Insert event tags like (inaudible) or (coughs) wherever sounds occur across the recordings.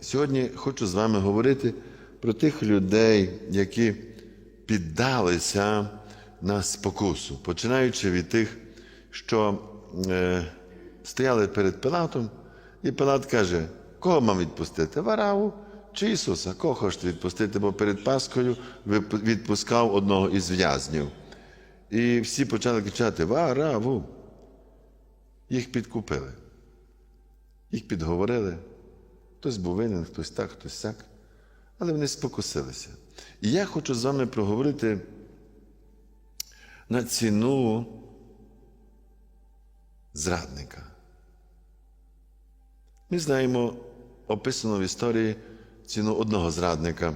Сьогодні хочу з вами говорити про тих людей, які піддалися на спокусу, починаючи від тих, що е, стояли перед Пилатом, і Пилат каже, кого мав відпустити? Вараву чи Ісуса? Кого хочете відпустити? Бо перед Пасхою відпускав одного із в'язнів. І всі почали кричати: Вараву! Їх підкупили, їх підговорили. Хтось був винен, хтось так, хтось сяк. Але вони спокусилися. І я хочу з вами проговорити на ціну зрадника. Ми знаємо, описано в історії ціну одного зрадника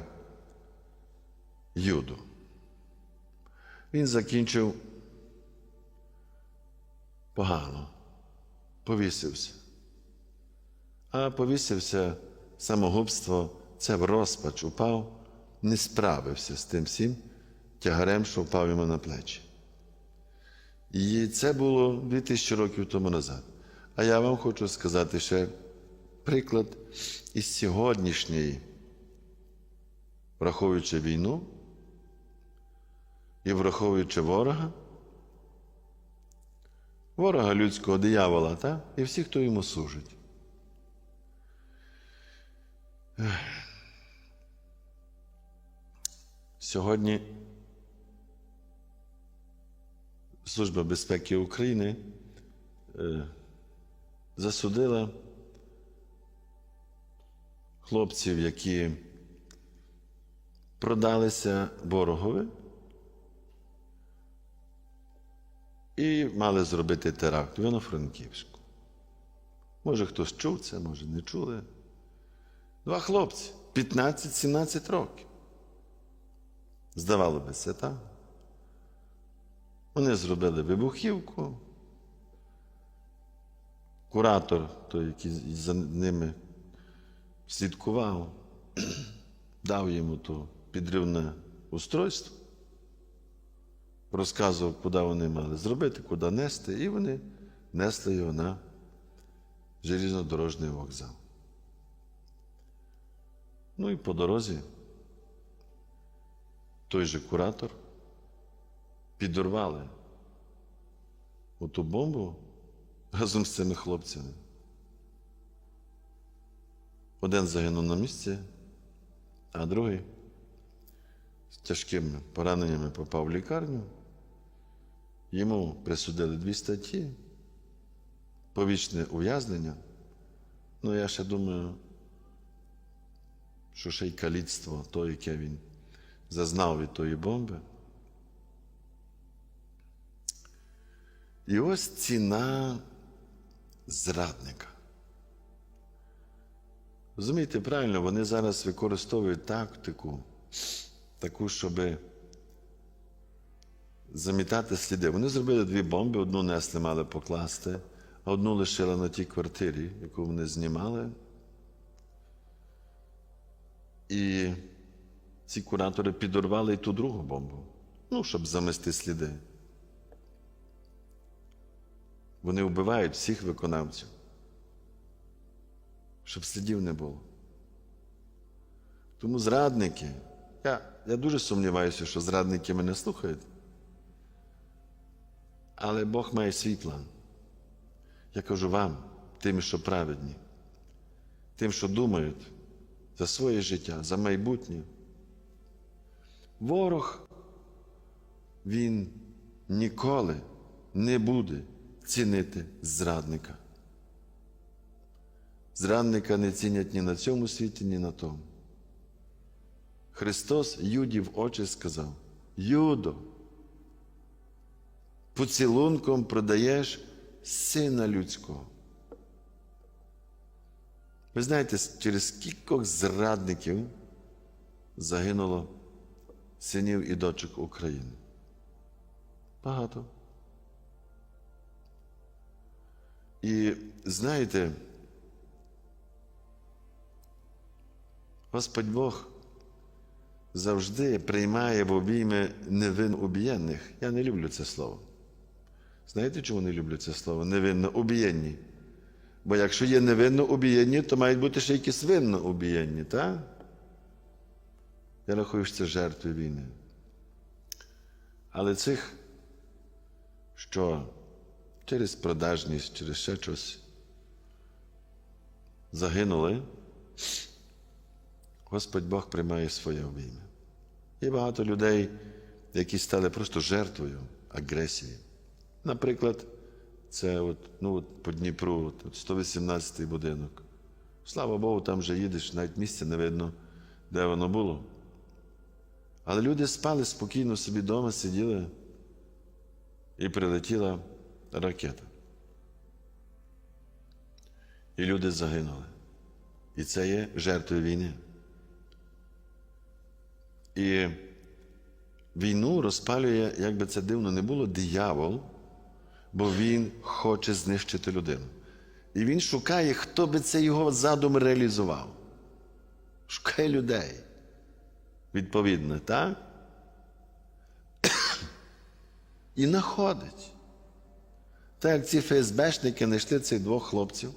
Юду. Він закінчив погано, повісився. А повісився самогубство, це в розпач упав, не справився з тим всім тягарем, що впав йому на плечі. І це було 2000 років тому назад. А я вам хочу сказати ще приклад із сьогоднішньої, враховуючи війну і враховуючи ворога, ворога людського диявола, та? і всі, хто йому служить. Сьогодні Служба безпеки України е, засудила хлопців, які продалися ворогові і мали зробити теракт в Івано-Франківську. Може, хтось чув це, може, не чули. Два хлопці 15-17 років. Здавало би це, так? Вони зробили вибухівку. Куратор, той, який за ними слідкував, (clears throat) дав йому то підривне устройство, розказував, куди вони мали зробити, куди нести, і вони несли його на железнодорожний вокзал. Ну і по дорозі той же куратор підорвали оту бомбу разом з цими хлопцями. Один загинув на місці, а другий з тяжкими пораненнями попав в лікарню. Йому присудили дві статті, повічне ув'язнення. Ну, я ще думаю, що ще й каліцтво, то, яке він зазнав від тої бомби. І ось ціна зрадника. Розумієте, правильно, вони зараз використовують тактику, таку, щоб замітати сліди. Вони зробили дві бомби, одну несли мали покласти, а одну лишили на тій квартирі, яку вони знімали. І ці куратори підорвали і ту другу бомбу, ну, щоб замести сліди. Вони вбивають всіх виконавців, щоб слідів не було. Тому зрадники, я, я дуже сумніваюся, що зрадники мене слухають. Але Бог має свій план. Я кажу вам, тим, що праведні, тим, що думають за своє життя, за майбутнє. Ворог, він ніколи не буде цінити зрадника. Зрадника не цінять ні на цьому світі, ні на тому. Христос Юді в очі сказав: Юдо, поцілунком продаєш сина людського. Ви знаєте, через кількох зрадників загинуло синів і дочок України. Багато. І знаєте, Господь Бог завжди приймає в обійми невин убієнних. Я не люблю це слово. Знаєте, чому не люблю це слово? Невинно убієнні. Бо якщо є невинно убієнні, то мають бути ще якісь винно убієнні, так? Я рахую, що це жертви війни. Але цих, що через продажність, через ще щось загинули, Господь Бог приймає своє обійми. Є багато людей, які стали просто жертвою агресії. Наприклад, це от, ну, от по Дніпру, от 118-й будинок. Слава Богу, там вже їдеш, навіть місця не видно, де воно було. Але люди спали спокійно собі вдома, сиділи, і прилетіла ракета. І люди загинули. І це є жертвою війни. І війну розпалює, як би це дивно не було, диявол, бо він хоче знищити людину. І він шукає, хто би це його задум реалізував. Шукає людей. Відповідно, так? (coughs) І знаходить. Так як ці ФСБшники знайшли цих двох хлопців,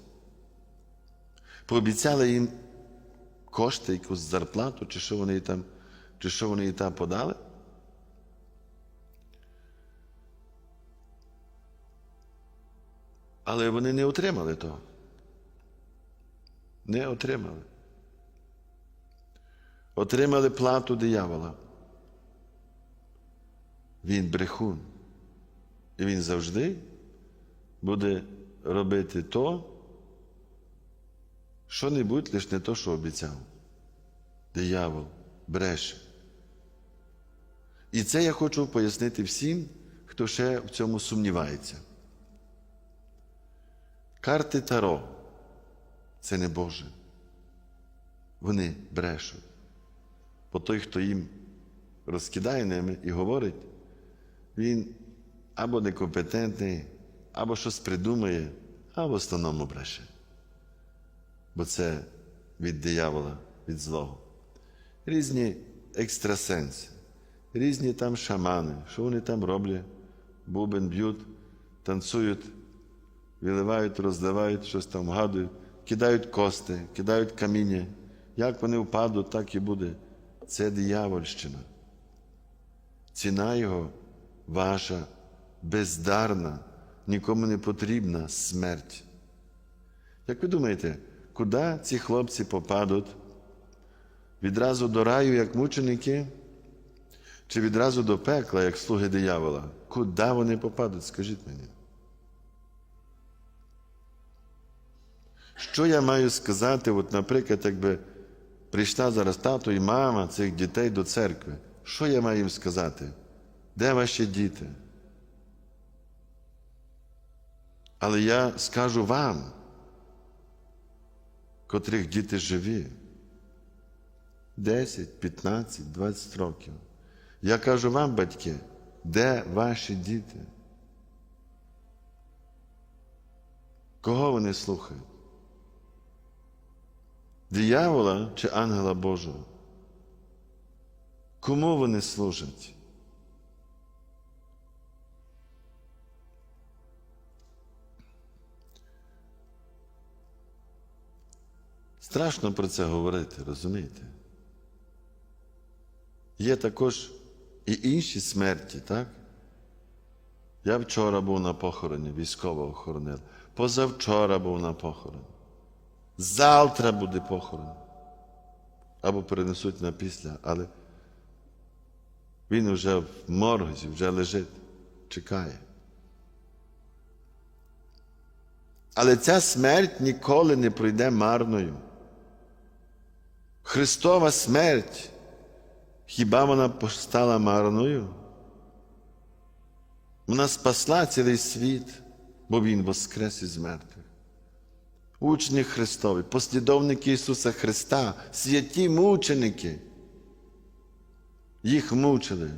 пообіцяли їм кошти, якусь зарплату, чи що вони їй там, чи що вони там подали. Але вони не отримали того. Не отримали. Отримали плату диявола. Він брехун. І він завжди буде робити то, що-небудь, лише не то, що обіцяв. Диявол бреше. І це я хочу пояснити всім, хто ще в цьому сумнівається. Карти Таро це не Боже. Вони брешуть. Бо той, хто їм розкидає ними і говорить, він або некомпетентний, або щось придумає, а в основному бреше. Бо це від диявола, від злого. Різні екстрасенси, різні там шамани, що вони там роблять, бубен б'ють, танцюють, виливають, розливають, щось там вгадують, кидають кости, кидають каміння. Як вони впадуть, так і буде. Це диявольщина. Ціна його ваша бездарна, нікому не потрібна смерть. Як ви думаєте, куди ці хлопці попадуть? Відразу до раю, як мученики, чи відразу до пекла, як слуги диявола? Куди вони попадуть? Скажіть мені. Що я маю сказати, от, наприклад, якби прийшла зараз тато і мама цих дітей до церкви? Що я маю їм сказати? Де ваші діти? Але я скажу вам, котрих діти живі, 10, 15, 20 років. Я кажу вам, батьки, де ваші діти? Кого вони слухають? Диявола чи ангела Божого? Кому вони служать? Страшно про це говорити, розумієте? Є також і інші смерті, так? Я вчора був на похороні, військового охоронила. Позавчора був на похороні. Завтра буде похорон. Або перенесуть на після, але він вже в моргозі, вже лежить, чекає. Але ця смерть ніколи не пройде марною. Христова смерть, хіба вона стала марною? Вона спасла цілий світ, бо Він воскрес із мертвих. Учні Христові, послідовники Ісуса Христа, святі мученики. Їх мучили,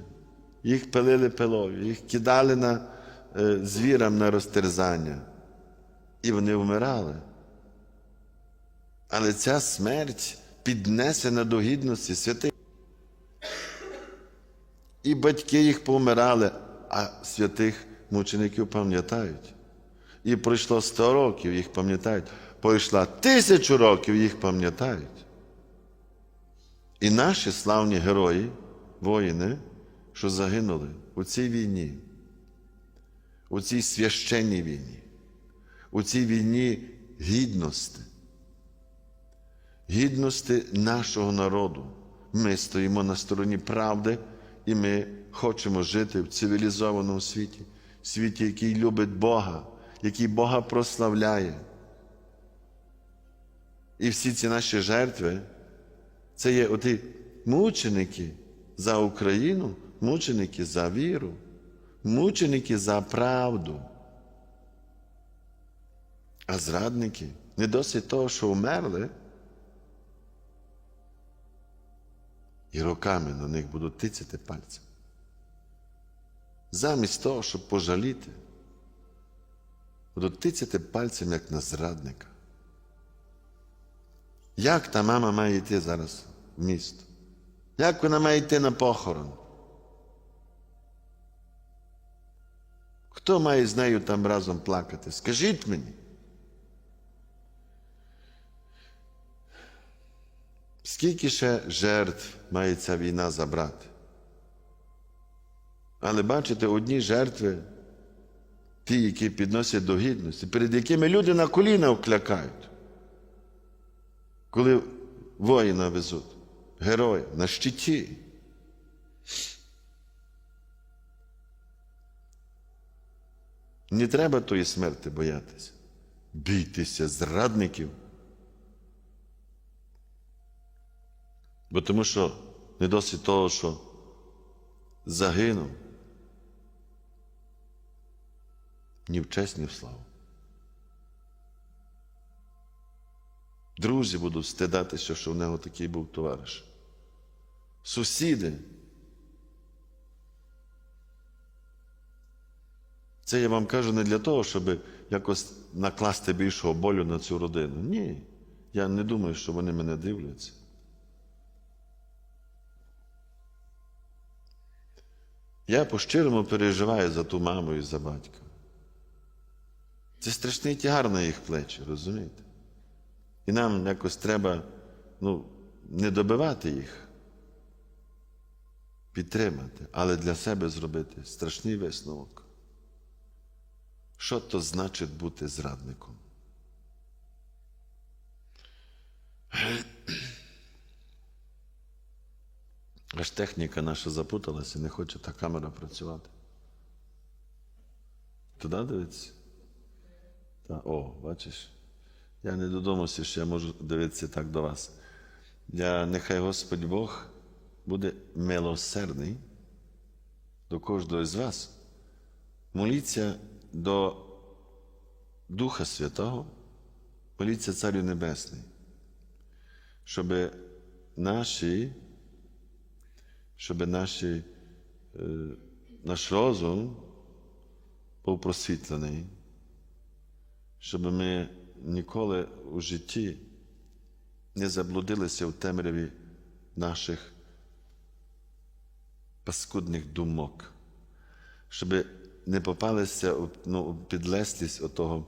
їх пилили пилою, їх кидали на, е, звірам на розтерзання. І вони вмирали. Але ця смерть піднесена до гідності святих. І батьки їх помирали, а святих мучеників пам'ятають. І пройшло сто років, їх пам'ятають. Пройшла тисячу років, їх пам'ятають. І наші славні герої, воїни, що загинули у цій війні, у цій священній війні, у цій війні гідності, гідності нашого народу. Ми стоїмо на стороні правди, і ми хочемо жити в цивілізованому світі, світі, який любить Бога, який Бога прославляє. І всі ці наші жертви це є оті мученики за Україну, мученики за віру, мученики за правду. А зрадники не досить того, що вмерли, і роками на них будуть тицяти пальцем. Замість того, щоб пожаліти, будуть тицяти пальцем, як на зрадника. Як та мама має йти зараз в місто? Як вона має йти на похорон? Хто має з нею там разом плакати? Скажіть мені. Скільки ще жертв має ця війна забрати? Але бачите, одні жертви, ті, які підносять до гідності, перед якими люди на коліна вклякають коли воїна везуть, героя на щиті. Не треба тої смерти боятися. Бійтеся зрадників. Бо тому що не досить того, що загинув, ні в честь, ні в славу. Друзі будуть стидатися, що в нього такий був товариш. Сусіди. Це я вам кажу не для того, щоб якось накласти більшого болю на цю родину. Ні. Я не думаю, що вони мене дивляться. Я по-щирому переживаю за ту маму і за батька. Це страшний тягар на їх плечі, розумієте? І нам якось треба ну, не добивати їх, підтримати, але для себе зробити страшний висновок. Що то значить бути зрадником? Аж техніка наша запуталася, не хоче та камера працювати. Туди дивиться? Та, о, бачиш? Я не додумався, що я можу дивитися так до вас. Я, нехай Господь Бог буде милосердний до кожного з вас. Моліться до Духа Святого, моліться Царю Небесний, щоб наші, щоб наші, е, наш розум був просвітлений, щоб ми ніколи у житті не заблудилися в темряві наших паскудних думок, щоб не попалися у ну, підлеслість отого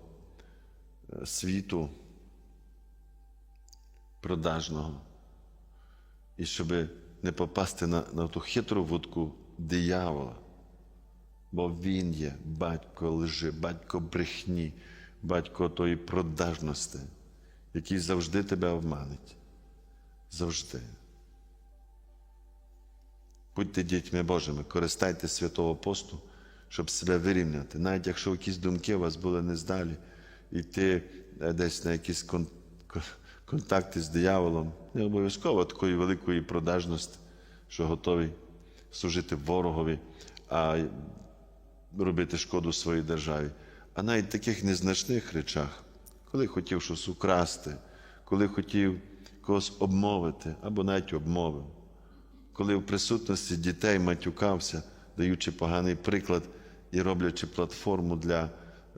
е, світу продажного, і щоб не попасти на, на ту хитру вудку диявола. Бо він є батько лжи, батько брехні, батько тої продажності, який завжди тебе обманить. Завжди. Будьте дітьми Божими, користайте святого посту, щоб себе вирівняти. Навіть якщо якісь думки у вас були нездалі, йти е, десь на якісь кон- кон- контакти з дияволом, не обов'язково такої великої продажності, що готовий служити ворогові, а робити шкоду своїй державі. А навіть таких незначних речах, коли хотів щось украсти, коли хотів когось обмовити або навіть обмовив, коли в присутності дітей матюкався, даючи поганий приклад і роблячи платформу для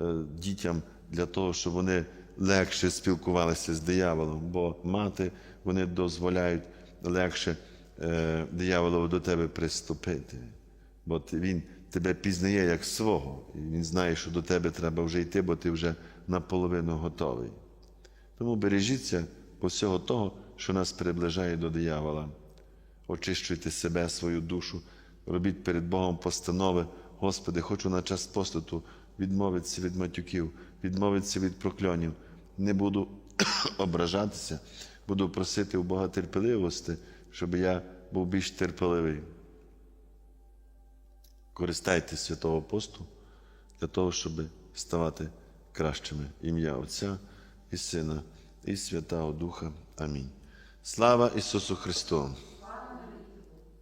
е, дітям для того, щоб вони легше спілкувалися з дияволом, бо мати вони дозволяють легше е, дияволову до тебе приступити. Бо він тебе пізнає як свого, і він знає, що до тебе треба вже йти, бо ти вже наполовину готовий. Тому бережіться по всього того, що нас приближає до диявола. Очищуйте себе, свою душу, робіть перед Богом постанови. Господи, хочу на час постату відмовитися від матюків, відмовитися від прокльонів. Не буду (coughs) ображатися, буду просити у Бога терпеливості, щоб я був більш терпеливий. Користайтесь святого посту для того, щоб ставати кращими. Ім'я Отця і Сина, і Святого Духа. Амінь. Слава Ісусу Христу!